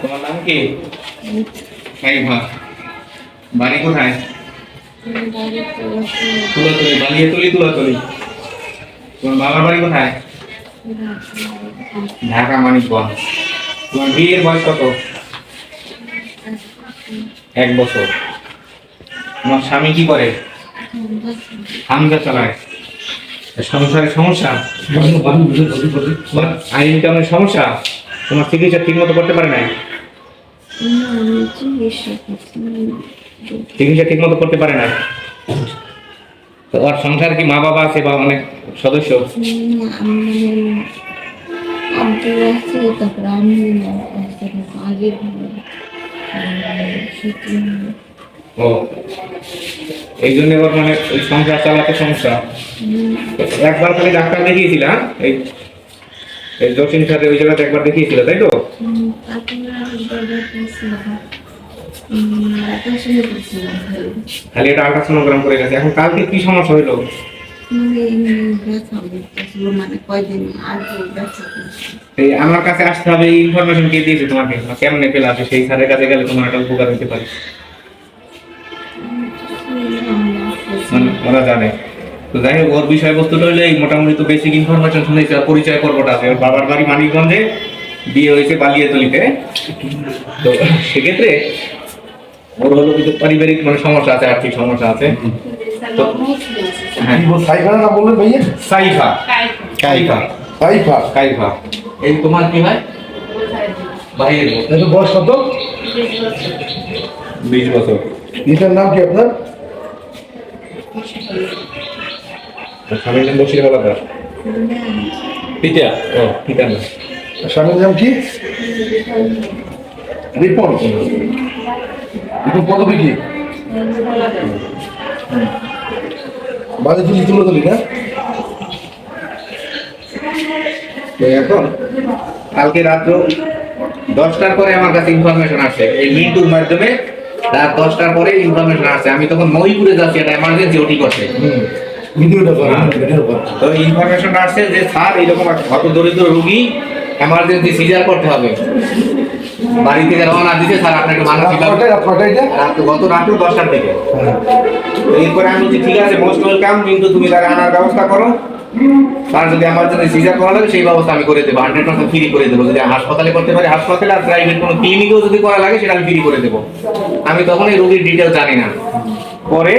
তোমার নাম কি? সাইফা বাড়ি কোথায়? তুলাতলি, বালিয়াতলি, তুলাতলি। তোমার বাবার বাড়ি কোথায়? ঢাকা মানিকগঞ্জ। তোমার বিয়ের বয়স কত? এক বছর। তোমার স্বামী কি করে? হামজা চালায়। সংসারের সমস্যা তোমার আইন ইনকামের সমস্যা তোমার চিকিৎসা ঠিক মতো করতে পারে নাই চিকিৎসা ঠিক মতো করতে পারে না তো ওর সংসার কি মা বাবা আছে বা অনেক সদস্য আমি ও। এই জন্য ওর মানে ওই সংসার চালাতে সমস্যা। একবার খালি ডাক্তার দেখিয়েছিল হ্যাঁ? এই এই জসিম স্যারের ওই জায়গাতে একবার দেখিয়েছিল, তাই তো? খালি এটা আল্ট্রাসোনোগ্রাম করে গেছে। এখন কালকে কি সমস্যা হইল? এই আমার কাছে আসতে হবে ইনফরমেশন কে দিয়েছে তোমাকে? কেমনে পেলে সেই স্যারের কাছে গেলে তোমার একটা উপকার হতে পারে। মানে ওরা জানে। তো যাই হোক ওর বিষয়বস্তুটা হইলে এই মোটামুটি তো বেসিক ইনফরমেশন শুনেছি আর পরিচয় পর্বটা আছে। ওর বাবার বাড়ি মানিকগঞ্জে বিয়ে হয়েছে বালিয়াতলিতে। তো সেক্ষেত্রে ওর হলো কিছু পারিবারিক মানে সমস্যা আছে আর্থিক সমস্যা আছে। হ্যাঁ। সাইফা না বললেন ভাইয়া? সাইফা। কাইফা। সাইফা কাইফা। এই তোমার কি হয় ভাইয়ের বয়স কত? বিশ বছর। এটার নাম কি আপনার? স্বামীর নাম বসির বাবা দাস পিতা ও পিতার নাম। স্বামীর নাম কি? রিপন। রিপন পদবী কি? বাজে তুলি তুলে তুলি না? তো এখন কালকে রাত্র দশটার পরে আমার কাছে ইনফরমেশন আসছে এই মিন্টুর মাধ্যমে রাত দশটার পরে ইনফরমেশন আসছে আমি তখন মহিপুরে যাচ্ছি একটা এমার্জেন্সি ওটি করতে। হুম। ভিডিওটা কর তো ইনফরমেশন আসছে যে স্যার এরকম হত দরিদ্র রুগী এমার্জেন্সি সিজার করতে হবে। বাড়ি থেকে রওনা দিতে স্যার আপনাকে রাত গত রাত্র দশটার দিকে। হ্যাঁ। এরপরে আমি ঠিক আছে মোস্ট ওয়েলকাম কিন্তু তুমি আনার ব্যবস্থা করো। তার যদি আমার জন্য সিজার করা লাগে সেই ব্যবস্থা আমি করে দেবো। হান্ড্রেড পার্সেন্ট ফ্রি করে দেবো। যদি হাসপাতালে করতে পারি হাসপাতালে আর প্রাইভেট কোনো ক্লিনিকেও যদি করা লাগে সেটা আমি ফ্রি করে দেবো। আমি তখন এই রোগীর ডিটেল জানি না। পরে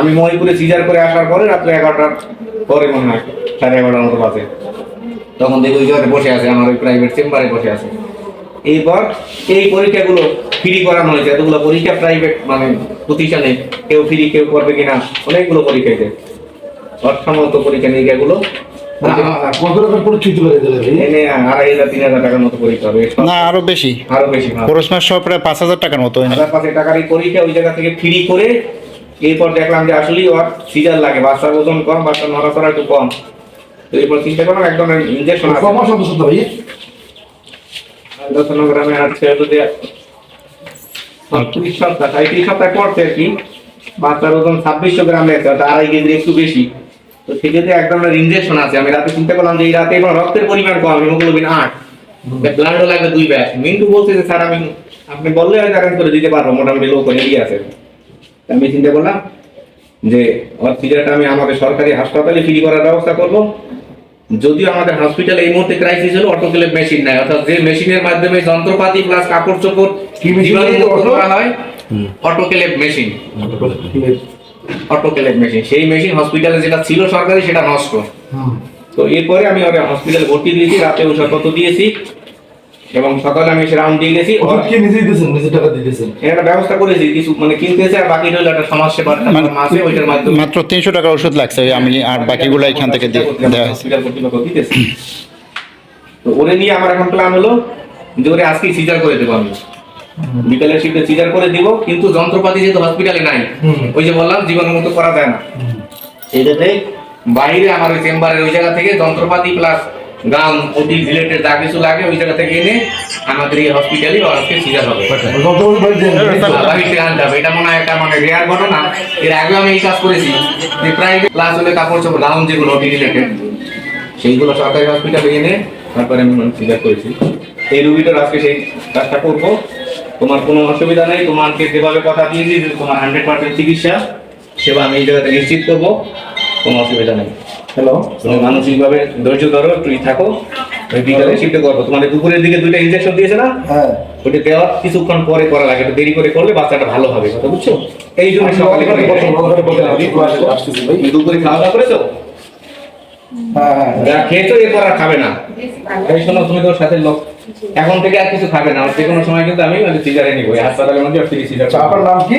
আমি মহিপুরে সিজার করে আসার পরে রাত্রে এগারোটার পরে মনে হয় সাড়ে এগারোটার মতো বাজে। তখন দেখি ওই জায়গায় বসে আছে আমার ওই প্রাইভেট চেম্বারে বসে আছে। এরপর এই পরীক্ষাগুলো ফ্রি করানো হয়েছে। এতগুলো পরীক্ষা প্রাইভেট মানে প্রতিষ্ঠানে কেউ ফ্রি কেউ করবে কিনা অনেকগুলো পরীক্ষা আছে অর্থমত পরীক্ষা নিরীক্ষাগুলো কত টাকা পরিচিত করে দিলে ভাই এনে আড়াই হাজার তিন হাজার টাকার মতো পরীক্ষা হবে। না আরও বেশি। আরও বেশি সহ প্রায় পাঁচ হাজার টাকার মতো টাকার এই পরীক্ষা ওই জায়গা থেকে ফ্রি করে এরপর দেখলাম যে আসলেই ওর সিজার লাগে বাচ্চার ওজন কম বাচ্চার নড়াচড়া একটু কম। এরপর চিন্তা করলাম এক ধরনের ইঞ্জেকশন গ্রামে আছে যদি ত্রিশ সপ্তাহ সাঁত্রিশ সপ্তাহ করছে আর কি। বাচ্চার ওজন ছাব্বিশশো গ্রাম লেগেছে অর্থাৎ আড়াই কেজি একটু বেশি। তো সেক্ষেত্রে এক ধরনের ইঞ্জেকশন আছে আমি রাতে চিন্তা করলাম যে এই রাতে এবার রক্তের পরিমাণ কম হিমোগ্লোবিন আট। ব্লাডও লাগবে দুই ব্যাগ মিন্টু বলছে যে স্যার আমি আপনি বললে অ্যারেঞ্জ করে দিতে পারব মোটামুটি লোক দিয়ে আছে। আমি চিন্তা করলাম যে সিজারটা আমি আমাদের সরকারি হাসপাতালে ফ্রি করার ব্যবস্থা করব। যদিও আমাদের হসপিটালে এই মুহূর্তে ক্রাইসিস হলো অটোক্লেভ মেশিন নাই। অর্থাৎ যে মেশিনের মাধ্যমে যন্ত্রপাতি প্লাস কাপড় চোপড় করা হয় অটোক্লেভ মেশিন অটোক্লেভ মেশিন সেই মেশিন হসপিটালে যেটা ছিল সরকারি সেটা নষ্ট। তো এরপরে আমি ওর হসপিটালে ভর্তি দিয়েছি রাতে ওষুধপত্র দিয়েছি। এবং সকালে আমি এসে রাউন্ড দিয়ে গেছি। ওর ওষুধ কি নিজেই দিয়েছেন? নিজে টাকা দিয়ে দিয়েছেন? এর একটা ব্যবস্থা করেছি কিছু মানে কিনতেছে আর বাকি রইল একটা সমাজ সেবার মানে- মাসে ওইটার মাধ্যমে। মাত্র তিনশো টাকার ওষুধ লাগছে আমি আর বাকিগুলো এখান থেকে দিয়ে দেওয়া হয়েছে। কর্তৃপক্ষ দিতেছে। তো ওরে নিয়ে আমার এখন প্ল্যান হলো যে ওরে আজকে সিজার করে দেবো আমি। বিকালের শিফটে সিজার করে দিব কিন্তু যন্ত্রপাতি যেহেতু হসপিটালে নাই ওই যে বললাম জীবনের মতো করা যায় না। এটাতে বাইরে আমার ওই চেম্বারের ওই জায়গা থেকে যন্ত্রপাতি প্লাস গাউন ওটি রিলেটেড যা কিছু লাগে ওই জায়গা থেকে এনে আমাদের এই হসপিটালে আজকে সিজার হবে। এটা মনে হয় একটা মানে রেয়ার ঘটনা। এর আগে আমি এই কাজ করেছি। যে প্রাইভেট ক্লাস হলে কাপড় চোপড় গাউন যেগুলো রিলেটেড সেইগুলো সরকারি হসপিটালে এনে তারপরে আমি সিজার করেছি। এই রুগীটার আজকে সেই কাজটা করব। তোমার কোনো অসুবিধা নেই। তোমাকে যেভাবে কথা দিয়েছি যে তোমার হান্ড্রেড পার্সেন্ট চিকিৎসা সেবা আমি এই জায়গাতে নিশ্চিত করব। কোনো অসুবিধা নেই। হ্যালো তুমি মানসিকভাবে ধৈর্য ধরো তুই থাকো ওই বিকালে শিফট করব তোমাদের দুপুরের দিকে দুইটা ইনজেকশন দিয়েছে না হ্যাঁ ওটা দেওয়ার কিছুক্ষণ পরে করা লাগে একটু দেরি করে করলে বাচ্চাটা ভালো হবে কথা বুঝছ এই জন্য সকালে দুপুরে খাওয়া দাওয়া করেছ হ্যাঁ হ্যাঁ যা খেয়েছো এরপর আর খাবে না এই শোনো তুমি তোর সাথে লোক এখন থেকে আর কিছু খাবে না যে কোনো সময় কিন্তু আমি সিজারে নিবো এই হাসপাতালের মধ্যে ফ্রি সিজার আচ্ছা আপনার নাম কি